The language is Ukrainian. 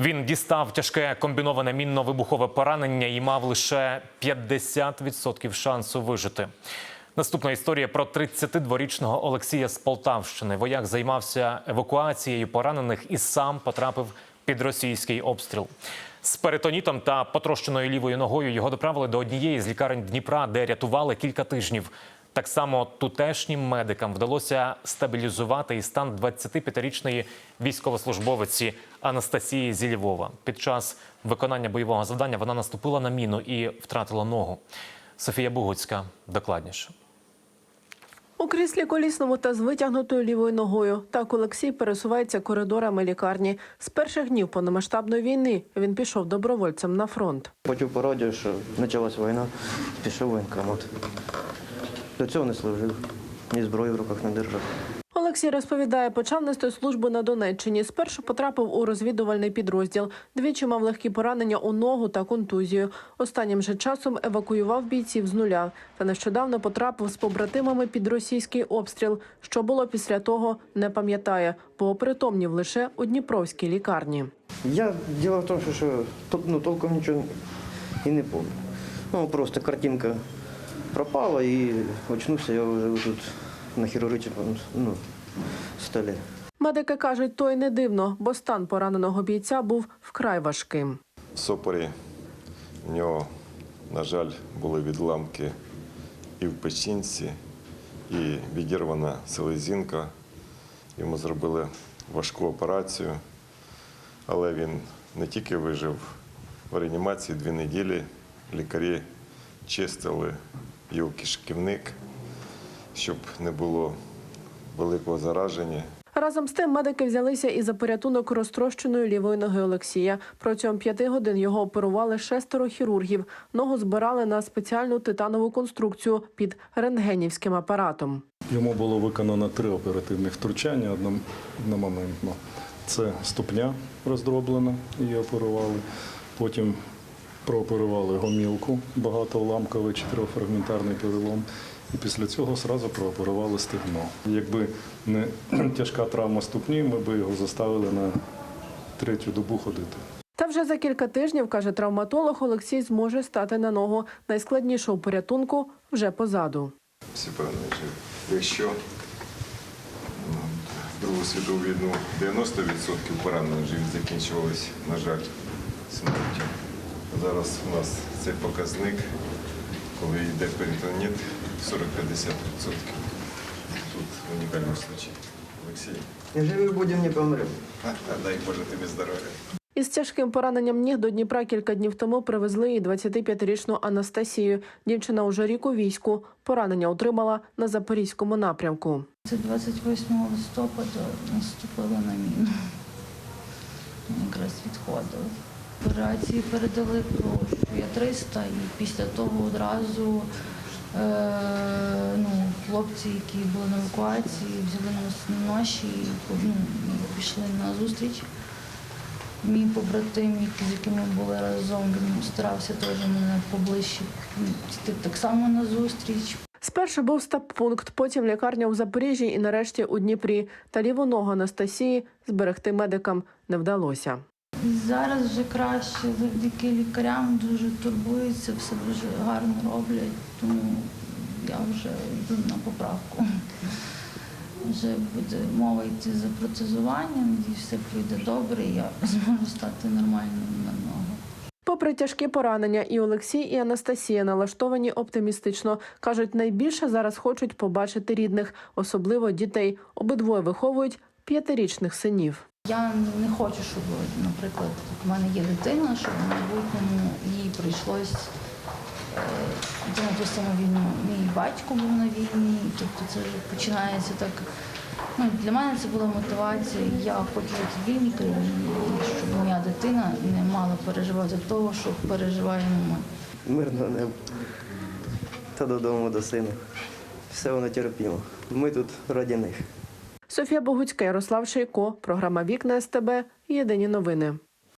Він дістав тяжке комбіноване мінно-вибухове поранення і мав лише 50% шансу вижити. Наступна історія про 32-річного Олексія з Полтавщини. Вояк займався евакуацією поранених і сам потрапив під російський обстріл. З перитонітом та потрощеною лівою ногою його доправили до однієї з лікарень Дніпра, де рятували кілька тижнів. Так само тутешнім медикам вдалося стабілізувати і стан 25-річної військовослужбовиці Анастасії зі Львова. Під час виконання бойового завдання вона наступила на міну і втратила ногу. Софія Бугуцька докладніше. У кріслі колісному та з витягнутою лівою ногою. Так Олексій пересувається коридорами лікарні. З перших днів повномасштабної війни він пішов добровольцем на фронт. Почув по радіо, що почалась війна, пішов в воєнкомат. До цього не служив, ні зброї в руках не держав. Олексій розповідає, почав нести службу на Донеччині. Спершу потрапив у розвідувальний підрозділ. Двічі мав легкі поранення у ногу та контузію. Останнім же часом евакуював бійців з нуля. Та нещодавно потрапив з побратимами під російський обстріл. Що було після того, не пам'ятає, бо опритомнів лише у Дніпровській лікарні. Я діло в тому, що, що ну, толком нічого і не пам'ятаю. Ну, просто картинка пропала і очнувся я вже тут на хірургічному ну, столі. Медики кажуть, то й не дивно, бо стан пораненого бійця був вкрай важким. Сопорі в нього, на жаль, були відламки і в печінці, і відірвана селезінка. Йому зробили важку операцію, але він не тільки вижив в реанімації дві неділі. Лікарі чистили його кишківник, щоб не було великого зараження. Разом з тим медики взялися і за порятунок розтрощеної лівої ноги Олексія. Протягом п'яти годин його оперували шестеро хірургів. Ногу збирали на спеціальну титанову конструкцію під рентгенівським апаратом. Йому було виконано три оперативних втручання одномоментно. Це ступня роздроблена, її оперували. Потім прооперували гомілку, багатоуламковий чотирьохфрагментарний перелом. І після цього одразу прооперували стегно. Якби не тяжка травма ступні, ми б його заставили на третю добу ходити. Та вже за кілька тижнів, каже травматолог, Олексій зможе стати на ногу. Найскладніше у порятунку вже позаду. Всі певні живі. Якщо Другу світову війну 90% поранених живі закінчувалися, на жаль. Зараз у нас цей показник, коли йде перитонит, 40-50%. Тут унікальний случай. Олексій, Живі будемо, не помремо. дай Боже тобі здоров'я. Із тяжким пораненням ніг до Дніпра кілька днів тому привезли і 25-річну Анастасію. Дівчина уже рік у війську. Поранення отримала на запорізькому напрямку. Це 28 листопада наступили на міну. Якраз відходили. Операції передали про що я 300 і після того одразу е, ну, хлопці, які були на евакуації, взяли нас на ноші і ну, пішли на зустріч. Мій побратим, з яким ми були разом, він старався теж мене поближче йти так само на зустріч. Спершу був стаб-пункт, потім лікарня у Запоріжжі і нарешті у Дніпрі. Та ліву ногу Анастасії зберегти медикам не вдалося. І зараз вже краще, завдяки лікарям дуже турбуються, все дуже гарно роблять, тому я вже йду на поправку. Вже буде мова йти за протезування, надіюсь, все пройде добре, і я зможу стати нормальним на ногу. Попри тяжкі поранення, і Олексій, і Анастасія налаштовані оптимістично. Кажуть, найбільше зараз хочуть побачити рідних, особливо дітей. Обидвоє виховують п'ятирічних синів. Я не хочу, щоб, наприклад, у мене є дитина, щоб в майбутньому їй прийшлось е, йти на ту саму війну. Мій батько був на війні, тобто це вже починається так. Ну, для мене це була мотивація. Я хочу жити в вільній щоб моя дитина не мала переживати того, що переживаємо ми. Мирного неба. Та додому до сина. Все воно терпімо. Ми тут раді них. Софія Богуцька, Ярослав Шейко, програма Вікна СТБ. Єдині новини.